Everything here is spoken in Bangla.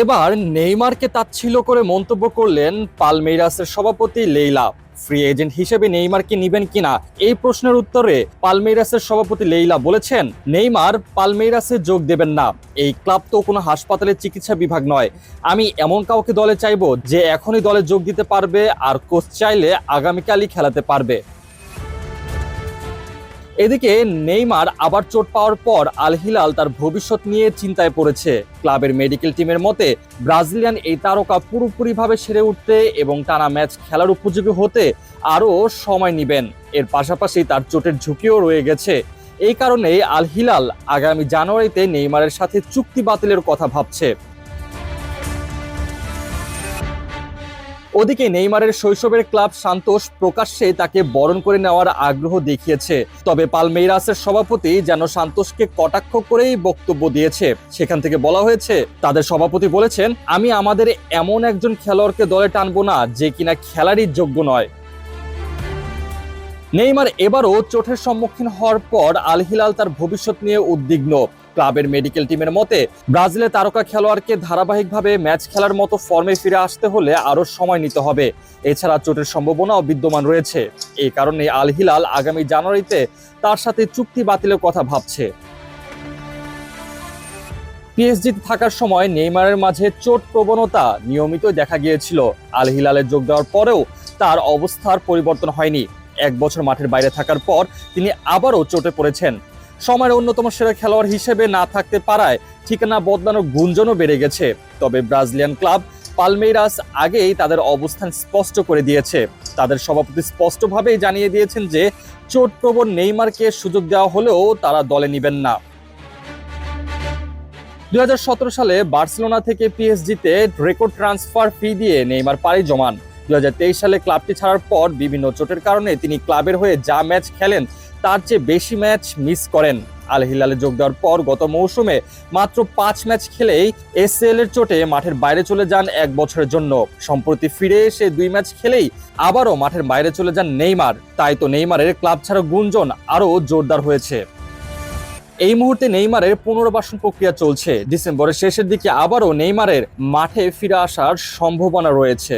এবার নেইমারকে তাচ্ছিল্য করে মন্তব্য করলেন পালমেইরাসের সভাপতি লেইলা। ফ্রি এজেন্ট হিসেবে নেইমারকে নিবেন কিনা, এই প্রশ্নের উত্তরে পালমেইরাসের সভাপতি লেইলা বলেছেন, নেইমার পালমেইরাসে যোগ দেবেন না। এই ক্লাব তো কোনো হাসপাতালের চিকিৎসা বিভাগ নয়। আমি এমন কাউকে দলে চাইব যে এখনই দলে যোগ দিতে পারবে আর কোচ চাইলে আগামীকালই খেলাতে পারবে। এদিকে নেইমার আবার চোট পাওয়ার পর আল হিলাল তার ভবিষ্যৎ নিয়ে চিন্তায় পড়েছে। ক্লাবের মেডিকেল টিমের মতে, ব্রাজিলিয়ান এই তারকা পুরোপুরিভাবে সেরে উঠতে এবং টানা ম্যাচ খেলার উপযোগী হতে আরও সময় নেবেন। এর পাশাপাশি তার চোটের ঝুঁকিও রয়ে গেছে। এই কারণেই আল হিলাল আগামী জানুয়ারিতে নেইমারের সাথে চুক্তি বাতিলের কথা ভাবছে। ওদিকে নেইমারের শৈশবের ক্লাব সান্তোষ প্রকাশ্যে তাকে বরণ করে নেওয়ার আগ্রহ দেখিয়েছে। তবে পালমেইরাসের সভাপতি যেন সান্তোষকে কটাক্ষ করেই বক্তব্য দিয়েছে। সেখান থেকে বলা হয়েছে, তাদের সভাপতি বলেছেন, আমি আমাদের এমন একজন খেলোয়াড়কে দলে টানবো না, যে কিনা খেলারই যোগ্য নয়। নেইমার এবারও চোটের সম্মুখীন হওয়ার পর আল হিলাল তার ভবিষ্যৎ নিয়ে উদ্বিগ্ন। ক্লাবের মেডিকেল টিমের মতে, ব্রাজিলের তারকা খেলোয়াড়কে ধারাবাহিকভাবে ম্যাচ খেলার মতো ফর্মে ফিরে আসতে হলে আরও সময় নিতে হবে। এছাড়া চোটের সম্ভাবনাও বিদ্যমান রয়েছে। এই কারণে আল হিলাল আগামী জানুয়ারিতে তার সাথে চুক্তি বাতিলের কথা ভাবছে। পিএসজি থাকার সময় নেইমারের মাঝে চোট প্রবণতা নিয়মিত দেখা গিয়েছিল। আল হিলালে যোগ দেওয়ার পরেও তার অবস্থার পরিবর্তন হয়নি। এক বছর মাঠের বাইরে থাকার পর তিনি আবারও চোটে পড়েছেন। সময়ের অন্যতম সেরা খেলোয়াড় হিসেবে না থাকতে পারায় ঠিকানা বদলানোর গুঞ্জনও বেড়ে গেছে। তবে ব্রাজিলিয়ান ক্লাব পালমেইরাস আগেই তাদের অবস্থান স্পষ্ট করে দিয়েছে। তাদের সভাপতি স্পষ্টভাবেই জানিয়ে দিয়েছেন যে চোটপ্রবণ নেইমারকে সুযোগ দেওয়া হলেও তারা দলে নেবেন না। দুই হাজার সতেরো সালে বার্সেলোনা থেকে পিএসজিতে রেকর্ড ট্রান্সফার ফি দিয়ে নেইমার পাড়ি জমান। দুই হাজার তেইশ সালে ক্লাবটি ছাড়ার পর বিভিন্ন চোটের কারণে তিনি ক্লাবের হয়ে যা ম্যাচ খেলেন, তার চেয়ে বেশি ম্যাচ মিস করেন। আল হিলালে যোগ দেওয়ার পর গত মৌসুমে মাত্র পাঁচ ম্যাচ খেলেই এসএল এর চোটে মাঠের বাইরে চলে যান এক বছরের জন্য। সম্প্রতি ফিরে এসে দুই ম্যাচ খেলেই আবারও মাঠের বাইরে চলে যান নেইমার। তাই তো নেইমারের ক্লাব ছাড়া গুঞ্জন আরও জোরদার হয়েছে। এই মুহূর্তে নেইমারের পুনর্বাসন প্রক্রিয়া চলছে। ডিসেম্বরের শেষের দিকে আবারও নেইমারের মাঠে ফিরে আসার সম্ভাবনা রয়েছে।